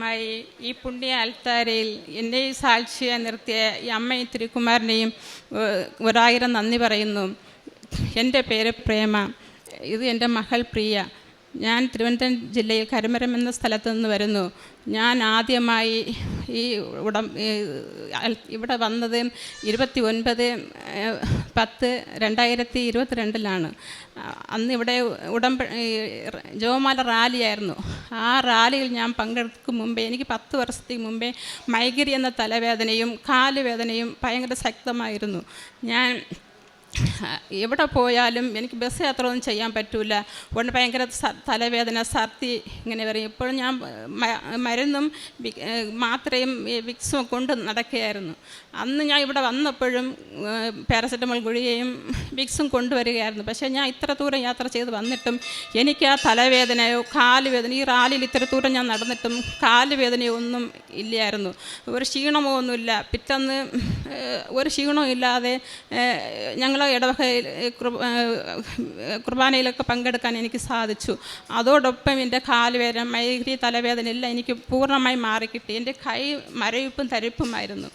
ആദ്യമായി ഈ പുണ്യ അൽത്താരയിൽ എന്നെയും ഈ സാക്ഷിയായി നിർത്തിയ ഈ അമ്മയും തിരുക്കുമാരനെയും ഒരായിരം നന്ദി പറയുന്നു. എന്റെ പേര് പ്രേമ. ഇത് എന്റെ മകൾ പ്രിയ. ഞാൻ തിരുവനന്തപുരം ജില്ലയിൽ കരമരം എന്ന സ്ഥലത്ത് നിന്ന് വരുന്നു. ഞാൻ ആദ്യമായി ഈ ഉടം ഇവിടെ വന്നത് ഇരുപത്തി ഒൻപത് പത്ത് രണ്ടായിരത്തി ഇരുപത്തിരണ്ടിലാണ് അന്ന് ഇവിടെ ഉടമ്പ ജോമാല റാലിയായിരുന്നു. ആ റാലിയിൽ ഞാൻ പങ്കെടുക്കും മുമ്പേ എനിക്ക് പത്ത് വർഷത്തേക്ക് മുമ്പേ മൈഗ്രി എന്ന തലവേദനയും കാലുവേദനയും ഭയങ്കര ശക്തമായിരുന്നു. ഞാൻ എവിടെ പോയാലും എനിക്ക് ബസ് യാത്ര ഒന്നും ചെയ്യാൻ പറ്റില്ല ഉടനെ ഭയങ്കര തലവേദന സർത്തി ഇങ്ങനെ പറയും ഇപ്പോഴും ഞാൻ മരുന്നും മാത്രയും വിക്സും കൊണ്ട് നടക്കുകയായിരുന്നു. അന്ന് ഞാൻ ഇവിടെ വന്നപ്പോഴും പാരസെറ്റമോൾ ഗുളികയും വിക്സും കൊണ്ടുവരികയായിരുന്നു. പക്ഷേ ഞാൻ ഇത്ര ദൂരം യാത്ര ചെയ്ത് വന്നിട്ടും എനിക്ക് ആ തലവേദനയോ കാലുവേദന ഈ റാലിയിൽ ഇത്ര ദൂരം ഞാൻ നടന്നിട്ടും കാലുവേദനയോ ഒന്നും ഇല്ലായിരുന്നു. ഒരു ക്ഷീണമോ ഒന്നുമില്ല. പിറ്റന്ന് ഒരു ക്ഷീണവും ഇല്ലാതെ ഞങ്ങൾ ഇടവകയിൽ ഏഹ് കുർബാനയിലൊക്കെ പങ്കെടുക്കാൻ എനിക്ക് സാധിച്ചു. അതോടൊപ്പം എന്റെ കാലുവേദന മൈഗ്രി തലവേദന എല്ലാം എനിക്ക് പൂർണമായി മാറിക്കിട്ടി. എന്റെ കൈ മരവിപ്പും തരിപ്പുമായിരുന്നു.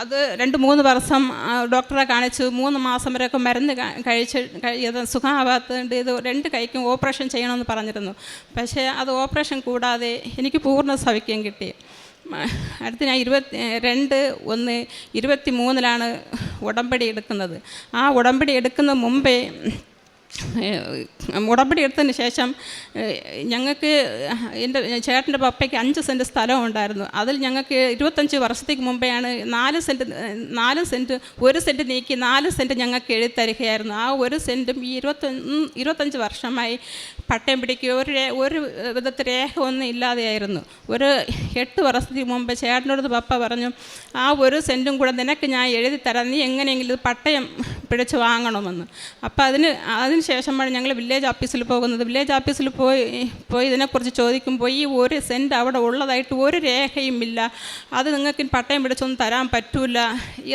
അത് രണ്ട് മൂന്ന് വർഷം ഡോക്ടറെ കാണിച്ചു. മൂന്ന് മാസം വരെയൊക്കെ മരുന്ന് കഴിച്ച് കഴിയത് സുഖമാവാത്തതുകൊണ്ട് ഇത് രണ്ട് കൈക്കും ഓപ്പറേഷൻ ചെയ്യണമെന്ന് പറഞ്ഞിരുന്നു. പക്ഷേ അത് ഓപ്പറേഷൻ കൂടാതെ എനിക്ക് പൂർണ സൗഖ്യം കിട്ടി. അടുത്ത് ഞാൻ ഇരുപത്തി രണ്ട് ഒന്ന് ഇരുപത്തി മൂന്നിലാണ് ഉടമ്പടി എടുക്കുന്നത്. ആ ഉടമ്പടി എടുക്കുന്ന മുമ്പേ ഏഹ് ഉടമ്പടി എടുത്തതിന് ശേഷം ഞങ്ങൾക്ക് എന്റെ ചേട്ടന്റെ പപ്പയ്ക്ക് അഞ്ച് സെന്റ് സ്ഥലം ഉണ്ടായിരുന്നു. അതിൽ ഞങ്ങൾക്ക് ഇരുപത്തഞ്ച് വർഷത്തേക്ക് മുമ്പെയാണ് നാല് സെന്റ് നാല് സെന്റ് ഒരു സെന്റ് നീക്കി നാല് സെന്റ് ഞങ്ങൾക്ക് എഴുതി തരികയായിരുന്നു. ആ ഒരു സെന്റും ഈ ഇരുപത്തൊന്ന് ഇരുപത്തഞ്ച് വർഷമായി പട്ടയം പിടിക്കുക ഒരു ഒരു വിധത്തിൽ രേഖ ഒന്നും ഇല്ലാതെയായിരുന്നു. ഒരു എട്ട് വർഷത്തിന് മുമ്പ് ചേട്ടനോട് പപ്പ പറഞ്ഞു ആ ഒരു സെന്റും കൂടെ നിനക്ക് ഞാൻ എഴുതി തരാം. നീ എങ്ങനെയെങ്കിലും പട്ടയം പിടിച്ച് വാങ്ങണമെന്ന്. അപ്പോൾ അതിന് അതിന് ശേഷമാണ് ഞങ്ങൾ വില്ലേജ് ഓഫീസിൽ പോകുന്നത്. വില്ലേജ് ഓഫീസിൽ പോയി പോയി ഇതിനെക്കുറിച്ച് ചോദിക്കുമ്പോൾ ഈ ഒരു സെന്റ് അവിടെ ഉള്ളതായിട്ട് ഒരു രേഖയും ഇല്ല. അത് നിങ്ങൾക്ക് പട്ടയം പിടിച്ചൊന്നും തരാൻ പറ്റൂല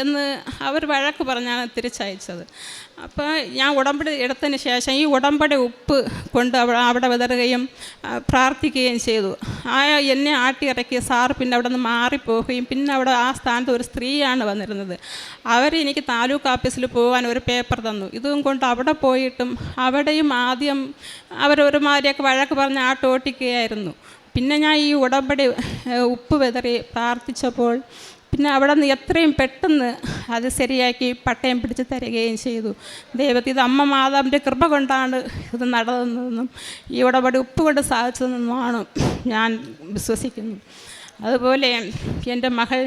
എന്ന് അവർ വഴക്ക് പറഞ്ഞാണ് തിരിച്ചയച്ചത്. അപ്പോൾ ഞാൻ ഉടമ്പടി എടുത്തതിന് ശേഷം ഈ ഉടമ്പടി ഉപ്പ് കൊണ്ട് അവിടെ അവിടെ വിതറുകയും പ്രാർത്ഥിക്കുകയും ചെയ്തു. ആ എന്നെ ആട്ടിയിറക്കിയ സാർ പിന്നെ അവിടെ നിന്ന് മാറിപ്പോവുകയും പിന്നെ അവിടെ ആ സ്ഥാനത്ത് ഒരു സ്ത്രീയാണ് വന്നിരുന്നത്. അവർ എനിക്ക് താലൂക്ക് ഓഫീസിൽ പോകാൻ ഒരു പേപ്പർ തന്നു. ഇതും കൊണ്ട് അവിടെ പോയിട്ടും അവിടെയും ആദ്യം അവരൊരുമാതിരിയൊക്കെ വഴക്ക് പറഞ്ഞ് ആട്ടോട്ടിക്കുകയായിരുന്നു പിന്നെ ഞാൻ ഈ ഉടമ്പടി ഉപ്പ് വിതറി പ്രാർത്ഥിച്ചപ്പോൾ പിന്നെ അവിടെ നിന്ന് എത്രയും പെട്ടെന്ന് അത് ശരിയാക്കി പട്ടയം പിടിച്ച് തരികയും ചെയ്തു. ദൈവത്തിൽ ഇത് അമ്മ മാതാവിന്റെ കൃപ കൊണ്ടാണ് ഇത് നടന്നതെന്നും ഈ ഉടപടി ഉപ്പ് കൊണ്ട് സാധിച്ചതെന്നുമാണ് ഞാൻ വിശ്വസിക്കുന്നു. അതുപോലെ എന്റെ മകൾ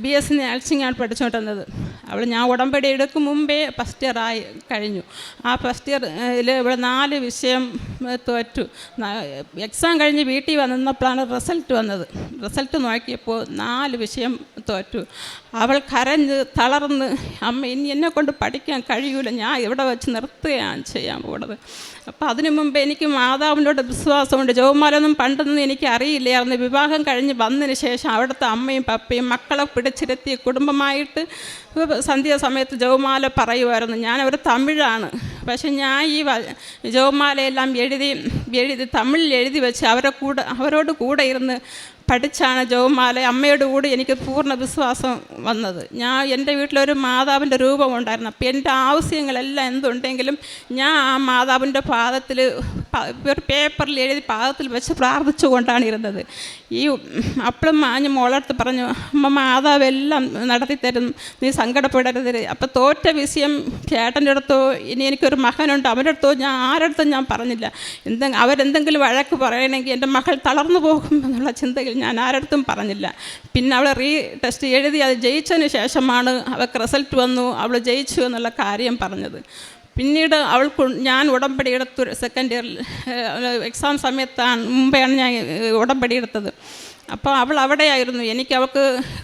ബി എസ് നഴ്സിംഗാണ് പഠിച്ചുകൊണ്ടിരുന്നത്. അവൾ ഞാൻ ഉടമ്പടി എടുക്കും മുമ്പേ ഫസ്റ്റ് ഇയർ ആയി കഴിഞ്ഞു. ആ ഫസ്റ്റ് ഇയറിൽ ഇവിടെ നാല് വിഷയം തോറ്റു. എക്സാം കഴിഞ്ഞ് വീട്ടിൽ വന്നപ്പോഴാണ് റിസൾട്ട് വന്നത്. റിസൾട്ട് നോക്കിയപ്പോൾ നാല് വിഷയം തോറ്റു. അവൾ കരഞ്ഞ് തളർന്ന് അമ്മ ഇനി എന്നെ കൊണ്ട് പഠിക്കാൻ കഴിയൂല. ഞാൻ ഇവിടെ വെച്ച് നിർത്തുകയാണ് ചെയ്യാൻ പോകുന്നത് അപ്പോൾ അതിനു മുമ്പ് എനിക്ക് മാതാവിനോട് വിശ്വാസമുണ്ട്. ജോമാലൊന്നും പണ്ടൊന്നും എനിക്ക് അറിയില്ലായിരുന്നു. വിവാഹം കഴിഞ്ഞ് വന്നതിന് ശേഷം അവിടുത്തെ അമ്മയും പപ്പയും മക്കളെ പിടിച്ചിരുത്തി കുടുംബമായിട്ട് സന്ധ്യാസമയത്ത് ജോമാല പറയുമായിരുന്നു ഞാൻ ഒരു തമിഴാണ്. പക്ഷെ ഞാൻ ഈ ജോമാലയെല്ലാം എഴുതി എഴുതി തമിഴിൽ എഴുതി വെച്ച് അവരെ കൂടെ അവരോട് കൂടെ ഇരുന്ന് പഠിച്ചാണ് ജോമാല. അമ്മയുടെ കൂടി എനിക്ക് പൂർണ വിശ്വാസം വന്നത്. ഞാൻ എന്റെ വീട്ടിലൊരു മാതാവിന്റെ രൂപമുണ്ടായിരുന്നു അപ്പോൾ എന്റെ ആവശ്യങ്ങളെല്ലാം എന്തുണ്ടെങ്കിലും ഞാൻ ആ മാതാവിന്റെ പാദത്തിൽ ഒരു പേപ്പറിൽ എഴുതി പാദത്തിൽ വെച്ച് പ്രാർത്ഥിച്ചു കൊണ്ടാണ് ഇരുന്നത്. ഈ അപ്പോഴും മാഞ്ഞ് മോളടുത്ത് പറഞ്ഞു അമ്മ മാതാവ് എല്ലാം നടത്തി തരും. നീ സങ്കടപ്പെടരുത്. അപ്പോൾ തോറ്റ വിഷയം ചേട്ടന്റെ അടുത്തോ ഇനി എനിക്കൊരു മകനുണ്ട്? അവന്റെ അടുത്തോ ഞാൻ ആരുടെ അടുത്തും ഞാൻ പറഞ്ഞില്ല. എന്തെങ്കിലും അവരെന്തെങ്കിലും വഴക്ക് പറയണമെങ്കിൽ എന്റെ മകൾ തളർന്നു പോകും എന്നുള്ള ചിന്തയിൽ ഞാൻ ആരടുത്തും പറഞ്ഞില്ല. പിന്നെ അവൾ റീ ടെസ്റ്റ് എഴുതി അത് ജയിച്ചതിന് ശേഷമാണ് അവൾക്ക് റിസൾട്ട് വന്നു. അവൾ ജയിച്ചു എന്നുള്ള കാര്യം പറഞ്ഞത്. പിന്നീട് അവൾക്ക് ഞാൻ ഉടമ്പടി എടുത്തു സെക്കൻഡ് ഇയർ എക്സാം സമയത്താണ് മുമ്പെയാണ് ഞാൻ ഉടമ്പടി എടുത്തത്. അപ്പോൾ അവൾ അവിടെയായിരുന്നു. എനിക്ക് അവൾക്ക്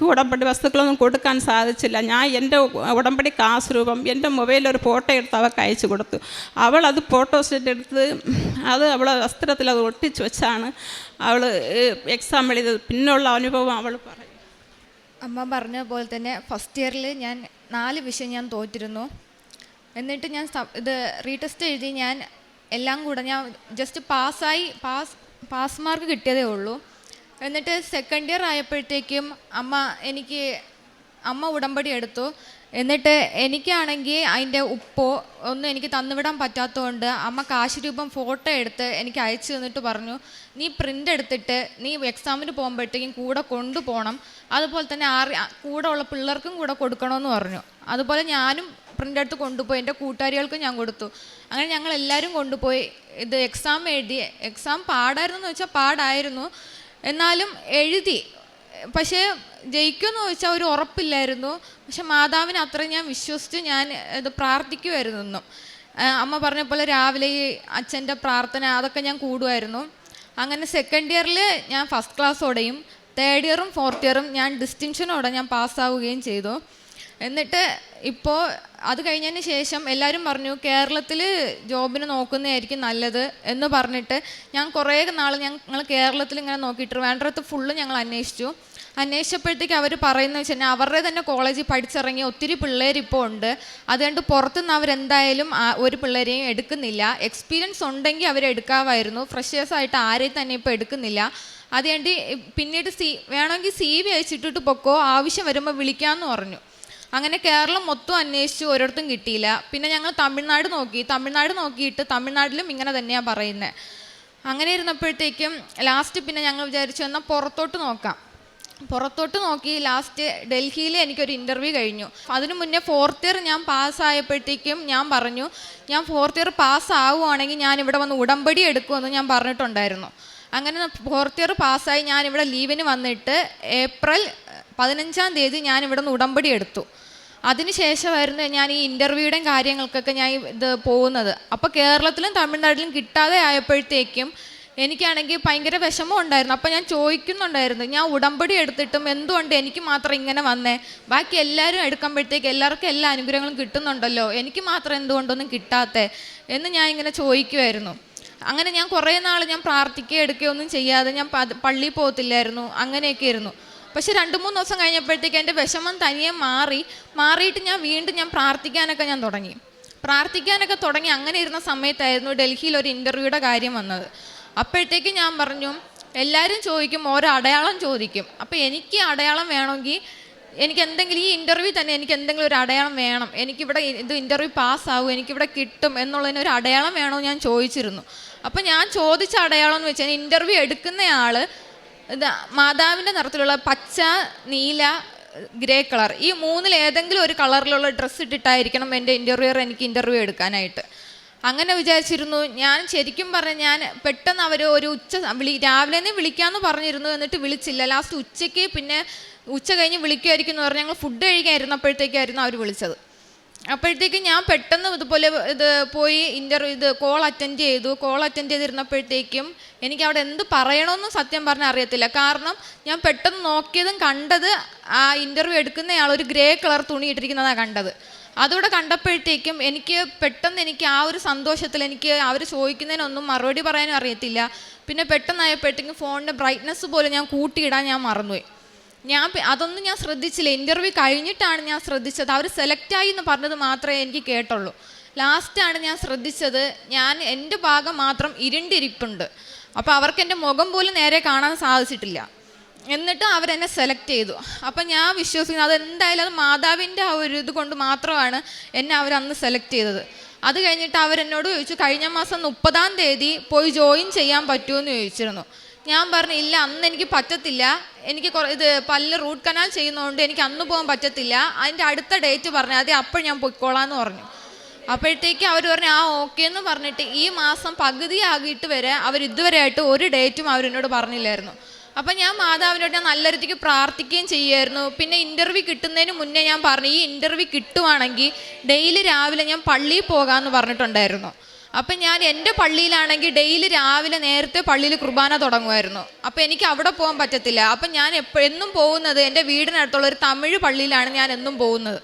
ഉടമ്പടി വസ്തുക്കളൊന്നും കൊടുക്കാൻ സാധിച്ചില്ല. ഞാൻ എന്റെ ഉടമ്പടി കാസ് രൂപം എന്റെ മൊബൈലിൽ ഒരു ഫോട്ടോ എടുത്ത് അവൾക്ക് അയച്ചു കൊടുത്തു. അവൾ അത് ഫോട്ടോ സെറ്റ് എടുത്ത് അത് അവളെ വസ്ത്രത്തിൽ അത് ഒട്ടിച്ച് വെച്ചാണ് അവൾ എക്സാം എഴുതിയത്. പിന്നുള്ള അനുഭവം അവൾ പറയും. അമ്മ പറഞ്ഞ പോലെ തന്നെ ഫസ്റ്റ് ഇയറിൽ ഞാൻ നാല് വിഷയം ഞാൻ തോറ്റിരുന്നു. എന്നിട്ട് ഞാൻ ഇത് റീടെസ്റ്റ് എഴുതി ഞാൻ എല്ലാം കൂടെ ഞാൻ ജസ്റ്റ് പാസ്സായി പാസ് പാസ് മാർക്ക് കിട്ടിയതേ ഉള്ളൂ. എന്നിട്ട് സെക്കൻഡ് ഇയർ ആയപ്പോഴത്തേക്കും അമ്മ എനിക്ക് അമ്മ ഉടമ്പടി എടുത്തു. എന്നിട്ട് എനിക്കാണെങ്കിൽ അതിന്റെ ഉപ്പോ ഒന്നും എനിക്ക് തന്നുവിടാൻ പറ്റാത്തതുകൊണ്ട് അമ്മ കാശ് രൂപം ഫോട്ടോ എടുത്ത് എനിക്ക് അയച്ചു തന്നിട്ട് പറഞ്ഞു നീ പ്രിന്റ് എടുത്തിട്ട് നീ എക്സാമിന് പോകുമ്പോഴത്തേക്കും കൂടെ കൊണ്ടുപോകണം. അതുപോലെ തന്നെ ആറി കൂടെ ഉള്ള പിള്ളേർക്കും കൂടെ കൊടുക്കണമെന്ന് പറഞ്ഞു. അതുപോലെ ഞാനും പ്രിന്റ് എടുത്ത് കൊണ്ടുപോയി. എന്റെ കൂട്ടുകാരികൾക്കും ഞാൻ കൊടുത്തു. അങ്ങനെ ഞങ്ങൾ എല്ലാവരും കൊണ്ടുപോയി. ഇത് എക്സാം എഴുതി എക്സാം പാടായിരുന്നു എന്ന് വെച്ചാൽ പാടായിരുന്നു. എന്നാലും എഴുതി. പക്ഷേ ജയിക്കുമെന്ന് ചോദിച്ചാൽ ഒരു ഉറപ്പില്ലായിരുന്നു. പക്ഷെ മാതാവിനെ അത്ര ഞാൻ വിശ്വസിച്ച് ഞാൻ ഇത് പ്രാർത്ഥിക്കുമായിരുന്നു എന്നും അമ്മ പറഞ്ഞ പോലെ രാവിലെ ഈ അച്ഛന്റെ പ്രാർത്ഥന അതൊക്കെ ഞാൻ കൂടുമായിരുന്നു അങ്ങനെ സെക്കൻഡ് ഇയറിൽ ഞാൻ ഫസ്റ്റ് ക്ലാസ്സോടെയും തേർഡ് ഇയറും ഫോർത്ത് ഇയറും ഞാൻ ഡിസ്റ്റിങ്ഷനോടെ ഞാൻ പാസ്സാവുകയും ചെയ്തു. എന്നിട്ട് ഇപ്പോൾ അത് കഴിഞ്ഞതിന് ശേഷം എല്ലാവരും പറഞ്ഞു കേരളത്തിൽ ജോബിന് നോക്കുന്നതായിരിക്കും നല്ലത് എന്ന് പറഞ്ഞിട്ട് ഞാൻ കുറേ നാൾ ഞങ്ങൾ കേരളത്തിൽ ഇങ്ങനെ നോക്കിയിട്ട് വേണ്ടടുത്ത് ഫുള്ള് ഞങ്ങൾ അന്വേഷിച്ചു. അന്വേഷിച്ചപ്പോഴത്തേക്ക് അവർ പറയുന്നത് വെച്ച് കഴിഞ്ഞാൽ അവരുടെ തന്നെ കോളേജിൽ പഠിച്ചിറങ്ങിയ ഒത്തിരി പിള്ളേർ ഇപ്പോൾ ഉണ്ട്. അതുകൊണ്ട് പുറത്തുനിന്ന് അവരെന്തായാലും ഒരു പിള്ളേരെയും എടുക്കുന്നില്ല. എക്സ്പീരിയൻസ് ഉണ്ടെങ്കിൽ അവരെടുക്കാമായിരുന്നു ഫ്രഷേഴ്സ് ആയിട്ട് ആരെയും തന്നെ ഇപ്പോൾ എടുക്കുന്നില്ല. അതുകൊണ്ട് പിന്നീട് സി വേണമെങ്കിൽ സി വി അയച്ചിട്ടിട്ട് പൊക്കോ ആവശ്യം വരുമ്പോൾ വിളിക്കാമെന്ന് പറഞ്ഞു. അങ്ങനെ കേരളം മൊത്തം അന്വേഷിച്ചു ഒരിടത്തും കിട്ടിയില്ല. പിന്നെ ഞങ്ങൾ തമിഴ്നാട് നോക്കി. തമിഴ്നാട് നോക്കിയിട്ട് തമിഴ്നാട്ടിലും ഇങ്ങനെ തന്നെയാണ് പറയുന്നത് അങ്ങനെ ഇരുന്നപ്പോഴത്തേക്കും ലാസ്റ്റ് പിന്നെ ഞങ്ങൾ വിചാരിച്ചു എന്നാൽ പുറത്തോട്ട് നോക്കാം. പുറത്തോട്ട് നോക്കി ലാസ്റ്റ് ഡൽഹിയിൽ എനിക്കൊരു ഇന്റർവ്യൂ കഴിഞ്ഞു. അതിനു മുന്നേ ഫോർത്ത് ഇയർ ഞാൻ പാസ്സായപ്പോഴത്തേക്കും ഞാൻ പറഞ്ഞു ഞാൻ ഫോർത്ത് ഇയർ പാസ്സാവുകയാണെങ്കിൽ ഞാൻ ഇവിടെ വന്ന് ഉടമ്പടി എടുക്കുമെന്ന് ഞാൻ പറഞ്ഞിട്ടുണ്ടായിരുന്നു. അങ്ങനെ ഫോർത്ത് ഇയർ പാസ്സായി ഞാൻ ലീവിന് വന്നിട്ട് ഏപ്രിൽ പതിനഞ്ചാം തീയതി ഞാൻ ഇവിടെ നിന്ന് ഉടമ്പടി എടുത്തു. അതിനുശേഷമായിരുന്നു ഞാൻ ഈ ഇന്റർവ്യൂയുടെയും കാര്യങ്ങൾക്കൊക്കെ ഞാൻ ഇത് പോകുന്നത്. അപ്പോൾ കേരളത്തിലും തമിഴ്നാട്ടിലും കിട്ടാതെ ആയപ്പോഴത്തേക്കും എനിക്കാണെങ്കിൽ ഭയങ്കര വിഷമം ഉണ്ടായിരുന്നു. അപ്പം ഞാൻ ചോദിക്കുന്നുണ്ടായിരുന്നു ഞാൻ ഉടമ്പടി എടുത്തിട്ടും എന്തുകൊണ്ട് എനിക്ക് മാത്രം ഇങ്ങനെ വന്നേ? ബാക്കി എല്ലാവരും എടുക്കുമ്പോഴത്തേക്ക് എല്ലാവർക്കും എല്ലാ അനുഗ്രഹങ്ങളും കിട്ടുന്നുണ്ടല്ലോ. എനിക്ക് മാത്രം എന്തുകൊണ്ടൊന്നും കിട്ടാത്തേ? എന്ന് ഞാൻ ഇങ്ങനെ ചോദിക്കുമായിരുന്നു അങ്ങനെ ഞാൻ കുറേ നാൾ ഞാൻ പ്രാർത്ഥിക്കുകയോ എടുക്കുകയോ ഒന്നും ചെയ്യാതെ ഞാൻ പള്ളിയിൽ പോകത്തില്ലായിരുന്നു. അങ്ങനെയൊക്കെ ആയിരുന്നു. പക്ഷെ രണ്ട് മൂന്ന് ദിവസം കഴിഞ്ഞപ്പോഴത്തേക്ക് എന്റെ വിഷമം തനിയെ മാറി. മാറിയിട്ട് ഞാൻ വീണ്ടും ഞാൻ പ്രാർത്ഥിക്കാനൊക്കെ ഞാൻ തുടങ്ങി. പ്രാർത്ഥിക്കാനൊക്കെ തുടങ്ങി അങ്ങനെ ഇരുന്ന സമയത്തായിരുന്നു ഡൽഹിയിൽ ഒരു ഇന്റർവ്യൂയുടെ കാര്യം വന്നത്. അപ്പോഴത്തേക്ക് ഞാൻ പറഞ്ഞു എല്ലാവരും ചോദിക്കും ഓരോ അടയാളം ചോദിക്കും. അപ്പോൾ എനിക്ക് അടയാളം വേണമെങ്കിൽ എനിക്ക് എന്തെങ്കിലും ഈ ഇന്റർവ്യൂ തന്നെ എനിക്ക് എന്തെങ്കിലും ഒരു അടയാളം വേണം. എനിക്കിവിടെ ഇത് ഇന്റർവ്യൂ പാസ്സാവും എനിക്കിവിടെ കിട്ടും എന്നുള്ളതിന് ഒരു അടയാളം വേണമെന്ന് ഞാൻ ചോദിച്ചിരുന്നു. അപ്പോൾ ഞാൻ ചോദിച്ച അടയാളം എന്ന് വെച്ചാൽ ഇന്റർവ്യൂ എടുക്കുന്നയാൾ മാതാവിന്റെ നിറത്തിലുള്ള പച്ച നീല ഗ്രേ കളർ. ഈ മൂന്നിൽ ഏതെങ്കിലും ഒരു കളറിലുള്ള ഡ്രസ്സ് ഇട്ടിട്ടായിരിക്കണം എന്റെ ഇന്റർവ്യൂർ എനിക്ക് ഇന്റർവ്യൂ എടുക്കാനായിട്ട്. അങ്ങനെ വിചാരിച്ചിരുന്നു. ഞാൻ ശരിക്കും പറഞ്ഞ ഞാൻ പെട്ടെന്ന് അവർ ഒരു ഉച്ച വിളി രാവിലെ തന്നെ വിളിക്കാമെന്ന് പറഞ്ഞിരുന്നു എന്നിട്ട് വിളിച്ചില്ല. ലാസ്റ്റ് ഉച്ചയ്ക്ക് പിന്നെ ഉച്ച കഴിഞ്ഞ് വിളിക്കുമായിരിക്കും എന്ന് പറഞ്ഞ് ഞങ്ങൾ ഫുഡ് കഴിക്കാൻ ഇരുന്നപ്പോഴത്തേക്കായിരുന്നു അവർ വിളിച്ചത്. അപ്പോഴത്തേക്കും ഞാൻ പെട്ടെന്ന് ഇതുപോലെ ഇത് പോയി ഇന്റർവ്യൂ ഇത് കോൾ അറ്റൻഡ് ചെയ്തു. കോൾ അറ്റൻഡ് ചെയ്തിരുന്നപ്പോഴത്തേക്കും എനിക്ക് അവിടെ എന്ത് പറയണമെന്നും സത്യം പറഞ്ഞാൽ അറിയത്തില്ല. കാരണം ഞാൻ പെട്ടെന്ന് നോക്കിയതും കണ്ടത് ആ ഇന്റർവ്യൂ എടുക്കുന്നയാൾ ഒരു ഗ്രേ കളർ തുണി ഇട്ടിരിക്കുന്നതാണ് കണ്ടത്. അതോടെ കണ്ടപ്പോഴത്തേക്കും എനിക്ക് പെട്ടെന്ന് എനിക്ക് ആ ഒരു സന്തോഷത്തിൽ എനിക്ക് അവർ ചോദിക്കുന്നതിനൊന്നും മറുപടി പറയാനും അറിയത്തില്ല. പിന്നെ പെട്ടെന്നായപ്പോഴത്തേക്കും ഫോണിന്റെ ബ്രൈറ്റ്നസ് പോലും ഞാൻ കൂട്ടിയിടാൻ ഞാൻ മറന്നുപോയി. ഞാൻ അതൊന്നും ഞാൻ ശ്രദ്ധിച്ചില്ല. ഇന്റർവ്യൂ കഴിഞ്ഞിട്ടാണ് ഞാൻ ശ്രദ്ധിച്ചത്. അവർ സെലക്ട് ആയി എന്ന് പറഞ്ഞത് മാത്രമേ എനിക്ക് കേട്ടുള്ളൂ. ലാസ്റ്റാണ് ഞാൻ ശ്രദ്ധിച്ചത്. ഞാൻ എന്റെ ഭാഗം മാത്രം ഇരുണ്ടിരിപ്പുണ്ട്. അപ്പോൾ അവർക്ക് എന്റെ മുഖം പോലും നേരെ കാണാൻ സാധിച്ചിട്ടില്ല. എന്നിട്ട് അവരെന്നെ സെലക്ട് ചെയ്തു. അപ്പം ഞാൻ വിശ്വസിക്കുന്നു അതെന്തായാലും അത് മാതാവിന്റെ ആ ഒരു ഇത് കൊണ്ട് മാത്രമാണ് എന്നെ അവരന്ന് സെലക്ട് ചെയ്തത്. അത് കഴിഞ്ഞിട്ട് അവരെന്നോട് ചോദിച്ചു കഴിഞ്ഞ മാസം മുപ്പതാം തീയതി പോയി ജോയിൻ ചെയ്യാൻ പറ്റുമെന്ന് ചോദിച്ചിരുന്നു. ഞാൻ പറഞ്ഞു ഇല്ല അന്ന് എനിക്ക് പറ്റത്തില്ല. എനിക്ക് ഇത് പല്ല് റൂട്ട് കനാൽ ചെയ്യുന്നതുകൊണ്ട് എനിക്ക് അന്ന് പോകാൻ പറ്റത്തില്ല. അതിന്റെ അടുത്ത ഡേറ്റ് പറഞ്ഞു അതെ അപ്പോൾ ഞാൻ പൊയ്ക്കോളാന്ന് പറഞ്ഞു. അപ്പോഴത്തേക്ക് അവർ പറഞ്ഞു ആ ഓക്കെ എന്ന് പറഞ്ഞിട്ട് ഈ മാസം പകുതി ആകിയിട്ട് വരെ അവർ ഇതുവരെ ആയിട്ട് ഒരു ഡേറ്റും അവരെന്നോട് പറഞ്ഞില്ലായിരുന്നു. അപ്പം ഞാൻ മാതാവിനോട് ഞാൻ നല്ല രീതിക്ക് പ്രാർത്ഥിക്കുകയും ചെയ്യുമായിരുന്നു. പിന്നെ ഇന്റർവ്യൂ കിട്ടുന്നതിന് മുന്നേ ഞാൻ പറഞ്ഞു ഈ ഇന്റർവ്യൂ കിട്ടുവാണെങ്കിൽ ഡെയിലി രാവിലെ ഞാൻ പള്ളിയിൽ പോകാമെന്ന് പറഞ്ഞിട്ടുണ്ടായിരുന്നു. അപ്പം ഞാൻ എന്റെ പള്ളിയിലാണെങ്കിൽ ഡെയിലി രാവിലെ നേരത്തെ പള്ളിയിൽ കുർബാന തുടങ്ങുമായിരുന്നു. അപ്പം എനിക്ക് അവിടെ പോകാൻ പറ്റത്തില്ല. അപ്പം ഞാൻ എന്നും പോകുന്നത് എന്റെ വീടിനടുത്തുള്ള ഒരു തമിഴ് പള്ളിയിലാണ് ഞാൻ എന്നും പോകുന്നത്.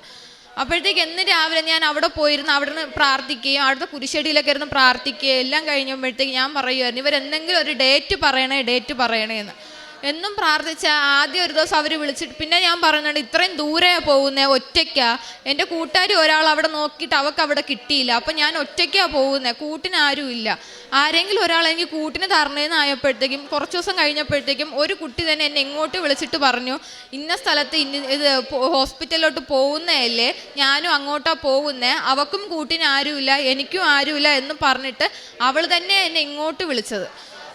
അപ്പോഴത്തേക്ക് എന്ന് രാവിലെ ഞാൻ അവിടെ പോയിരുന്ന് അവിടെ നിന്ന് പ്രാർത്ഥിക്കുകയും അവിടുത്തെ കുരിശടിയിലൊക്കെ ഇരുന്ന് പ്രാർത്ഥിക്കുകയും എല്ലാം കഴിഞ്ഞപ്പോഴത്തേക്ക് ഞാൻ പറയുമായിരുന്നു ഇവരെന്തെങ്കിലും ഒരു ഡേറ്റ് പറയണേ ഡേറ്റ് പറയണേ എന്ന് എന്നും പ്രാർത്ഥിച്ച ആദ്യം ഒരു ദിവസം അവർ വിളിച്ചിട്ട് പിന്നെ ഞാൻ പറയുന്നുണ്ട് ഇത്രയും ദൂരെ പോകുന്നത് ഒറ്റയ്ക്കാ. എന്റെ കൂട്ടുകാരി ഒരാൾ അവിടെ നോക്കിയിട്ട് അവൾക്ക് അവിടെ കിട്ടിയില്ല. അപ്പം ഞാൻ ഒറ്റയ്ക്കാ പോകുന്നത് കൂട്ടിന് ആരും ഇല്ല. ആരെങ്കിലും ഒരാൾ എനിക്ക് കൂട്ടിന് തരണേന്ന് ആയപ്പോഴത്തേക്കും കുറച്ച് ദിവസം കഴിഞ്ഞപ്പോഴത്തേക്കും ഒരു കുട്ടി തന്നെ എന്നെ ഇങ്ങോട്ട് വിളിച്ചിട്ട് പറഞ്ഞു ഇന്ന സ്ഥലത്ത് ഇന്ന ഇത് ഹോസ്പിറ്റലിലോട്ട് പോകുന്നതല്ലേ ഞാനും അങ്ങോട്ടാ പോകുന്നത് അവക്കും കൂട്ടിന് ആരുമില്ല എനിക്കും ആരുമില്ല എന്ന് പറഞ്ഞിട്ട് അവൾ തന്നെ എന്നെ ഇങ്ങോട്ട് വിളിച്ചത്.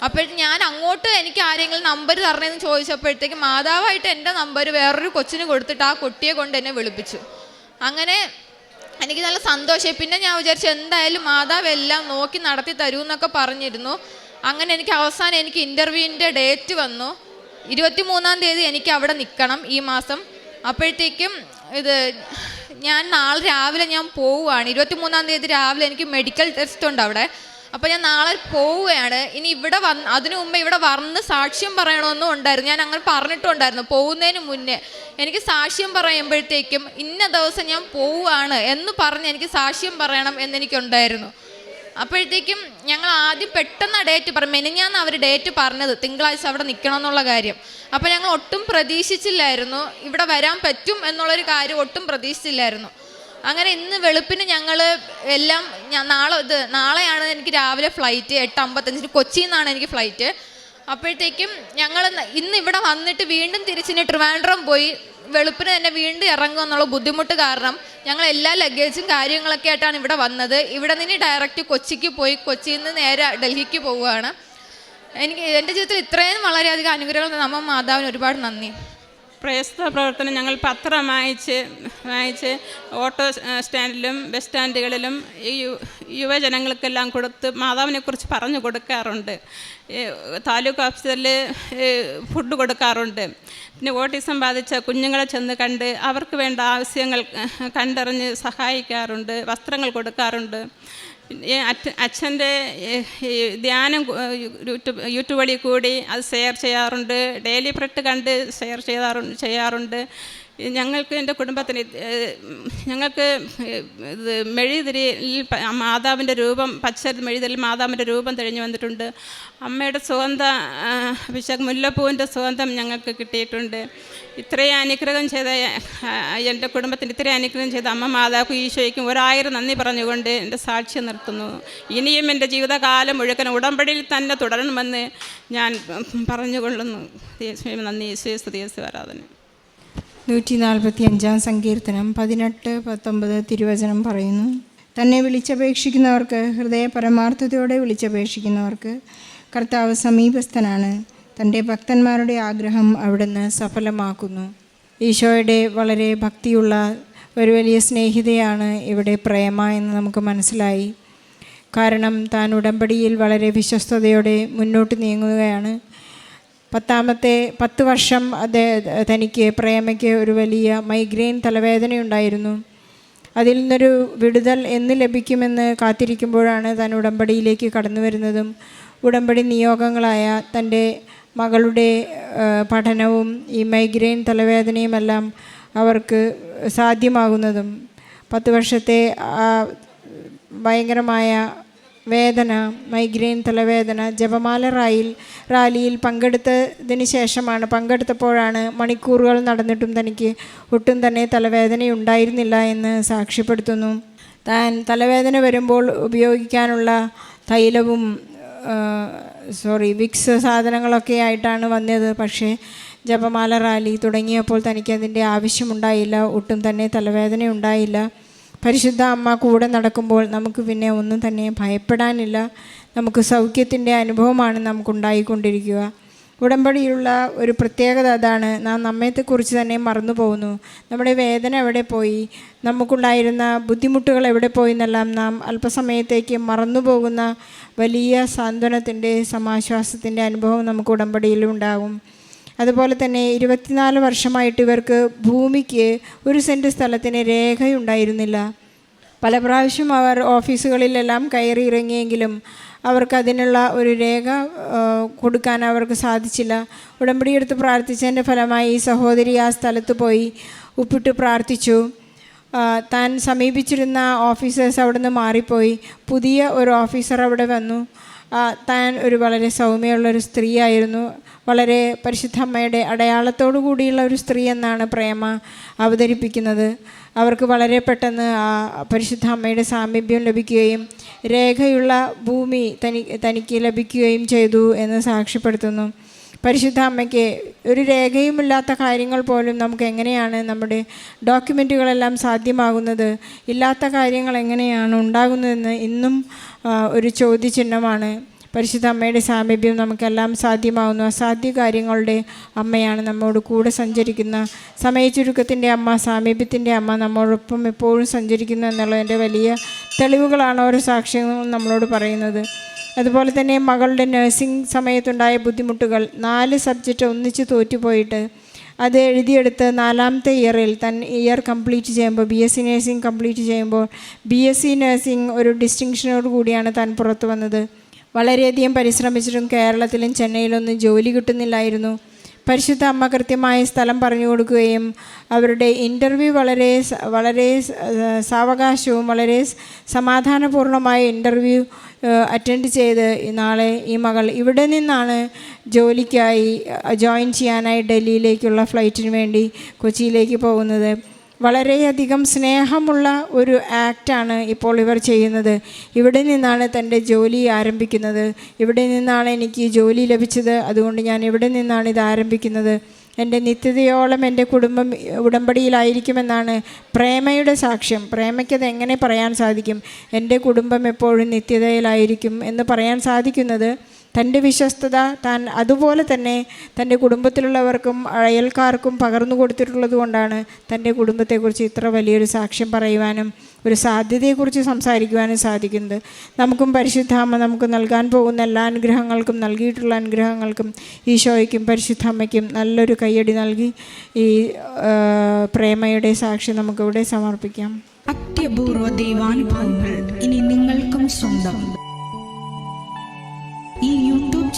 അപ്പോഴത്തേക്ക് ഞാൻ അങ്ങോട്ട് എനിക്ക് ആരെങ്കിലും നമ്പർ തരണേന്ന് ചോദിച്ചപ്പോഴത്തേക്ക് മാതാവായിട്ട് എന്റെ നമ്പർ വേറൊരു കൊച്ചിന് കൊടുത്തിട്ട് ആ കുട്ടിയെ കൊണ്ട് എന്നെ വിളിപ്പിച്ചു. അങ്ങനെ എനിക്ക് നല്ല സന്തോഷമായി. പിന്നെ ഞാൻ വിചാരിച്ചു എന്തായാലും മാതാവ് എല്ലാം നോക്കി നടത്തി തരൂ എന്നൊക്കെ പറഞ്ഞിരുന്നു. അങ്ങനെ എനിക്ക് അവസാനം എനിക്ക് ഇന്റർവ്യൂവിന്റെ ഡേറ്റ് വന്നു. ഇരുപത്തി മൂന്നാം തീയതി എനിക്ക് അവിടെ നിൽക്കണം ഈ മാസം. അപ്പോഴത്തേക്കും ഇത് ഞാൻ നാളെ രാവിലെ ഞാൻ പോവുകയാണ്. ഇരുപത്തി മൂന്നാം തീയതി രാവിലെ എനിക്ക് മെഡിക്കൽ ടെസ്റ്റ് ഉണ്ട് അവിടെ. അപ്പോൾ ഞാൻ നാളെ പോവുകയാണ്. ഇനി ഇവിടെ വന്ന് അതിനു മുമ്പ് ഇവിടെ വന്ന് സാക്ഷ്യം പറയണമെന്നും ഉണ്ടായിരുന്നു. ഞാൻ അങ്ങനെ പറഞ്ഞിട്ടുണ്ടായിരുന്നു പോകുന്നതിന് മുന്നേ. എനിക്ക് സാക്ഷ്യം പറയുമ്പോഴത്തേക്കും ഇന്ന ദിവസം ഞാൻ പോവുകയാണ് എന്ന് പറഞ്ഞ് എനിക്ക് സാക്ഷ്യം പറയണം എന്നെനിക്കുണ്ടായിരുന്നു. അപ്പോഴത്തേക്കും ഞങ്ങൾ ആദ്യം പെട്ടെന്ന് ഡേറ്റ് പറഞ്ഞു മെനിഞ്ഞാന്ന് അവർ ഡേറ്റ് പറഞ്ഞത് തിങ്കളാഴ്ച അവിടെ നിൽക്കണം എന്നുള്ള കാര്യം. അപ്പോൾ ഞങ്ങൾ ഒട്ടും പ്രതീക്ഷിച്ചില്ലായിരുന്നു ഇവിടെ വരാൻ പറ്റും എന്നുള്ളൊരു കാര്യം ഒട്ടും പ്രതീക്ഷിച്ചില്ലായിരുന്നു. അങ്ങനെ ഇന്ന് വെളുപ്പിന് ഞങ്ങൾ എല്ലാം ഞാൻ നാളെ ഇത് നാളെയാണ് എനിക്ക് രാവിലെ ഫ്ലൈറ്റ് എട്ട് അമ്പത്തഞ്ചിന് കൊച്ചിയിൽ നിന്നാണ് എനിക്ക് ഫ്ലൈറ്റ് അപ്പോഴത്തേക്കും ഞങ്ങൾ ഇന്ന് ഇവിടെ വന്നിട്ട് വീണ്ടും തിരിച്ചിന് ട്രിവാൻഡ്രം പോയി വെളുപ്പിന് തന്നെ വീണ്ടും ഇറങ്ങും എന്നുള്ള ബുദ്ധിമുട്ട് കാരണം ഞങ്ങൾ എല്ലാ ലഗേജും കാര്യങ്ങളൊക്കെ ആയിട്ടാണ് ഇവിടെ വന്നത്. ഇവിടെ നിന്ന് ഡയറക്റ്റ് കൊച്ചിക്ക് പോയി കൊച്ചിയിൽ നിന്ന് നേരെ ഡൽഹിക്ക് പോവുകയാണ്. എനിക്ക് എന്റെ ജീവിതത്തിൽ ഇത്രയും വളരെയധികം അനുഗ്രഹങ്ങൾ നമ്മ മാതാവിന് ഒരുപാട് നന്ദി. പ്രയസ്ത പ്രവർത്തനം ഞങ്ങൾ പത്രം വായിച്ച് വായിച്ച് ഓട്ടോ സ്റ്റാൻഡിലും ബസ് സ്റ്റാൻഡുകളിലും ഈ യുവജനങ്ങൾക്കെല്ലാം കൊടുത്ത് മാതാവിനെക്കുറിച്ച് പറഞ്ഞു കൊടുക്കാറുണ്ട്. താലൂക്ക് ഓഫീസിൽ ഫുഡ് കൊടുക്കാറുണ്ട്. പിന്നെ ഓട്ടിസം ബാധിച്ച കുഞ്ഞുങ്ങളെ ചെന്ന് കണ്ട് അവർക്ക് വേണ്ട ആവശ്യങ്ങൾ കണ്ടറിഞ്ഞ് സഹായിക്കാറുണ്ട് വസ്ത്രങ്ങൾ കൊടുക്കാറുണ്ട്. അച്ഛന്റെ ധ്യാനം യൂട്യൂബ് യൂട്യൂബ് വഴി കൂടി അത് ഷെയർ ചെയ്യാറുണ്ട്. ഡെയിലി ബ്രെഡ് കണ്ട് ഷെയർ ചെയ്യാറുണ്ട് ചെയ്യാറുണ്ട്. ഞങ്ങൾക്ക് എന്റെ കുടുംബത്തിന് ഞങ്ങൾക്ക് ഇത് മെഴുതിരിയിൽ മാതാവിന്റെ രൂപം പച്ച മെഴുതിരിൽ മാതാവിന്റെ രൂപം തെളിഞ്ഞു വന്നിട്ടുണ്ട്. അമ്മയുടെ സുഗന്ധ അഭിഷേക് മുല്ലപ്പൂവിന്റെ സുഗന്ധം ഞങ്ങൾക്ക് കിട്ടിയിട്ടുണ്ട്. ഇത്രയും അനുഗ്രഹം ചെയ്ത എന്റെ കുടുംബത്തിന് ഇത്രയും അനുഗ്രഹം ചെയ്ത അമ്മ മാതാക്കും ഈശോയ്ക്കും ഒരായിരം നന്ദി പറഞ്ഞുകൊണ്ട് എന്റെ സാക്ഷ്യം നിർത്തുന്നു. ഇനിയും എന്റെ ജീവിതകാലം മുഴുവൻ ഉടമ്പടിയിൽ തന്നെ തുടരണമെന്ന് ഞാൻ പറഞ്ഞുകൊള്ളുന്നു. നന്ദി യേശുവേ സ്തുതി യേശു ആരാധന നൂറ്റി നാൽപ്പത്തി അഞ്ചാം സങ്കീർത്തനം പതിനെട്ട് പത്തൊമ്പത് തിരുവചനം പറയുന്നു. തന്നെ വിളിച്ചപേക്ഷിക്കുന്നവർക്ക് ഹൃദയ പരമാർത്ഥതയോടെ വിളിച്ചപേക്ഷിക്കുന്നവർക്ക് കർത്താവ് സമീപസ്ഥനാണ്. തന്റെ ഭക്തന്മാരുടെ ആഗ്രഹം അവിടുന്ന് സഫലമാക്കുന്നു. ഈശോയുടെ വളരെ ഭക്തിയുള്ള ഒരു വലിയ സ്നേഹിതയാണ് ഇവിടെ പ്രേമ എന്ന് നമുക്ക് മനസ്സിലായി. കാരണം താൻ ഉടമ്പടിയിൽ വളരെ വിശ്വസ്തയോടെ മുന്നോട്ട് നീങ്ങുകയാണ്. പത്താമത്തെ പത്ത് വർഷം അതേ തനിക്ക് പ്രേമയ്ക്ക് ഒരു വലിയ മൈഗ്രെയിൻ തലവേദനയുണ്ടായിരുന്നു. അതിൽ നിന്നൊരു വിടുതൽ എന്ന് ലഭിക്കുമെന്ന് കാത്തിരിക്കുമ്പോഴാണ് താൻ ഉടമ്പടിയിലേക്ക് കടന്നു വരുന്നതും ഉടമ്പടി നിയോഗങ്ങളായ തന്റെ മകളുടെ പഠനവും ഈ മൈഗ്രെയിൻ തലവേദനയുമെല്ലാം അവർക്ക് സാധ്യമാകുന്നതും പത്ത് വർഷത്തെ ഭയങ്കരമായ വേദന മൈഗ്രെയിൻ തലവേദന ജപമാല റായിൽ റാലിയിൽ പങ്കെടുത്തതിന് ശേഷമാണ് പങ്കെടുത്തപ്പോഴാണ് മണിക്കൂറുകൾ നടന്നിട്ടും തനിക്ക് ഒട്ടും തന്നെ തലവേദന ഉണ്ടായിരുന്നില്ല എന്ന് സാക്ഷ്യപ്പെടുത്തുന്നു. താൻ തലവേദന വരുമ്പോൾ ഉപയോഗിക്കാനുള്ള തൈലവും സോറി വിക്സ് സാധനങ്ങളൊക്കെ ആയിട്ടാണ് വന്നത്. പക്ഷേ ജപമാല റാലി തുടങ്ങിയപ്പോൾ തനിക്കതിന്റെ ആവശ്യമുണ്ടായില്ല ഒട്ടും തന്നെ തലവേദന ഉണ്ടായില്ല പരിശുദ്ധ അമ്മ കൂടെ നടക്കുമ്പോൾ നമുക്ക് പിന്നെ ഒന്നും തന്നെ ഭയപ്പെടാനില്ല. നമുക്ക് സൗഖ്യത്തിന്റെ അനുഭവമാണ് നമുക്കുണ്ടായിക്കൊണ്ടിരിക്കുക. ഉടമ്പടിയുള്ള ഒരു പ്രത്യേകത അതാണ്. നാം നമ്മയത്തെക്കുറിച്ച് തന്നെ മറന്നു പോകുന്നു. നമ്മുടെ വേദന എവിടെ പോയി? നമുക്കുണ്ടായിരുന്ന ബുദ്ധിമുട്ടുകൾ എവിടെ പോയി എന്നെല്ലാം നാം അല്പസമയത്തേക്ക് മറന്നു പോകുന്ന വലിയ സാന്ത്വനത്തിന്റെ സമാശ്വാസത്തിന്റെ അനുഭവം നമുക്ക് ഉടമ്പടിയിൽ ഉണ്ടാകും അതുപോലെ തന്നെ ഇരുപത്തിനാല് വർഷമായിട്ട് ഇവർക്ക് ഭൂമിക്ക് ഒരു സെന്റ് സ്ഥലത്തിന് രേഖയുണ്ടായിരുന്നില്ല. പല പ്രാവശ്യം അവർ ഓഫീസുകളിലെല്ലാം കയറി ഇറങ്ങിയെങ്കിലും അവർക്ക് അതിനുള്ള ഒരു രേഖ കൊടുക്കാൻ അവർക്ക് സാധിച്ചില്ല. ഉടമ്പടി എടുത്ത് പ്രാർത്ഥിച്ചതിന്റെ ഫലമായി ഈ സഹോദരി ആ സ്ഥലത്ത് പോയി ഉപ്പിട്ട് പ്രാർത്ഥിച്ചു. താൻ സമീപിച്ചിരുന്ന ഓഫീസേഴ്സ് അവിടെ നിന്ന് മാറിപ്പോയി. പുതിയ ഒരു ഓഫീസർ അവിടെ വന്നു. താൻ ഒരു വളരെ സൗമ്യമുള്ളൊരു സ്ത്രീയായിരുന്നു. വളരെ പരിശുദ്ധ അമ്മയുടെ അടയാളത്തോടു കൂടിയുള്ള ഒരു സ്ത്രീ എന്നാണ് പ്രേമ അവതരിപ്പിക്കുന്നത്. അവർക്ക് വളരെ പെട്ടെന്ന് ആ പരിശുദ്ധ അമ്മയുടെ സാമീപ്യം ലഭിക്കുകയും രേഖയുള്ള ഭൂമി തനി തനിക്ക് ലഭിക്കുകയും ചെയ്തു എന്ന് സാക്ഷ്യപ്പെടുത്തുന്നു. പരിശുദ്ധ അമ്മയ്ക്ക് ഒരു രേഖയുമില്ലാത്ത കാര്യങ്ങൾ പോലും നമുക്ക് എങ്ങനെയാണ് നമ്മുടെ ഡോക്യുമെന്റുകളെല്ലാം സാധ്യമാകുന്നത്? ഇല്ലാത്ത കാര്യങ്ങൾ എങ്ങനെയാണ് ഉണ്ടാകുന്നതെന്ന് ഇന്നും ഒരു ചോദ്യചിഹ്നമാണ്. പരിശുദ്ധ അമ്മയുടെ സാമീപ്യം നമുക്കെല്ലാം സാധ്യമാവുന്നു. അസാധ്യ കാര്യങ്ങളുടെ അമ്മയാണ് നമ്മോട് കൂടെ സഞ്ചരിക്കുന്ന. സമയച്ചുരുക്കത്തിന്റെ അമ്മ സാമീപ്യത്തിന്റെ അമ്മ നമ്മോടൊപ്പം എപ്പോഴും സഞ്ചരിക്കുന്നു എന്നുള്ളതിന്റെ വലിയ തെളിവുകളാണ് ഓരോ സാക്ഷ്യങ്ങളും നമ്മളോട് പറയുന്നത്. അതുപോലെ തന്നെ മകളുടെ നഴ്സിംഗ് സമയത്തുണ്ടായ ബുദ്ധിമുട്ടുകൾ നാല് സബ്ജക്റ്റ് ഒന്നിച്ച് തോറ്റുപോയിട്ട് അത് എഴുതിയെടുത്ത് നാലാമത്തെ ഇയറിൽ തൻ ഇയർ കംപ്ലീറ്റ് ചെയ്യുമ്പോൾ B S C nursing complete ചെയ്യുമ്പോൾ ബി എസ് സി നഴ്സിംഗ് ഒരു ഡിസ്റ്റിങ്ഷനോട് കൂടിയാണ് താൻ പുറത്തു വന്നത്. വളരെയധികം പരിശ്രമിച്ചിട്ടും കേരളത്തിലും ചെന്നൈയിലൊന്നും ജോലി കിട്ടുന്നില്ലായിരുന്നു. പരിശുദ്ധ അമ്മ കൃത്യമായ സ്ഥലം പറഞ്ഞു കൊടുക്കുകയും അവരുടെ ഇന്റർവ്യൂ വളരെ വളരെ സാവകാശവും വളരെ സമാധാനപൂർണമായ ഇന്റർവ്യൂ അറ്റൻഡ് ചെയ്ത് നാളെ ഈ മകൾ ഇവിടെ നിന്നാണ് ജോലിക്കായി ജോയിൻ ചെയ്യാനായി ഡൽഹിയിലേക്കുള്ള ഫ്ലൈറ്റിന് വേണ്ടി കൊച്ചിയിലേക്ക് പോകുന്നത്. വളരെയധികം സ്നേഹമുള്ള ഒരു ആക്റ്റാണ് ഇപ്പോൾ ഇവർ ചെയ്യുന്നത്. ഇവിടെ നിന്നാണ് തന്റെ ജോലി ആരംഭിക്കുന്നത്. ഇവിടെ നിന്നാണ് എനിക്ക് ജോലി ലഭിച്ചത്. അതുകൊണ്ട് ഞാൻ ഇവിടെ നിന്നാണ് ഇത് ആരംഭിക്കുന്നത്. എന്റെ നിത്യതയോളം എന്റെ കുടുംബം ഉടമ്പടിയിലായിരിക്കുമെന്നാണ് പ്രേമയുടെ സാക്ഷ്യം. പ്രേമയ്ക്കത് എങ്ങനെ പറയാൻ സാധിക്കും? എന്റെ കുടുംബം എപ്പോഴും നിത്യതയിലായിരിക്കും എന്ന് പറയാൻ സാധിക്കുന്നത് തന്റെ വിശ്വസ്തത താൻ അതുപോലെ തന്നെ തന്റെ കുടുംബത്തിലുള്ളവർക്കും അയൽക്കാർക്കും പകർന്നു കൊടുത്തിട്ടുള്ളത് കൊണ്ടാണ് തന്റെ കുടുംബത്തെക്കുറിച്ച് ഇത്ര വലിയൊരു സാക്ഷ്യം പറയുവാനും ഒരു സാധ്യതയെക്കുറിച്ച് സംസാരിക്കുവാനും സാധിക്കുന്നത്. നമുക്കും പരിശുദ്ധാമ്മ നമുക്ക് നൽകാൻ പോകുന്ന എല്ലാ അനുഗ്രഹങ്ങൾക്കും നൽകിയിട്ടുള്ള അനുഗ്രഹങ്ങൾക്കും ഈശോയ്ക്കും പരിശുദ്ധാമ്മയ്ക്കും നല്ലൊരു കയ്യടി നൽകി ഈ പ്രേമയുടെ സാക്ഷി നമുക്കിവിടെ സമർപ്പിക്കാം. അത്യപൂർവ ദൈവാനുഭവങ്ങൾ ഇനി നിങ്ങൾക്കും സ്വന്തം.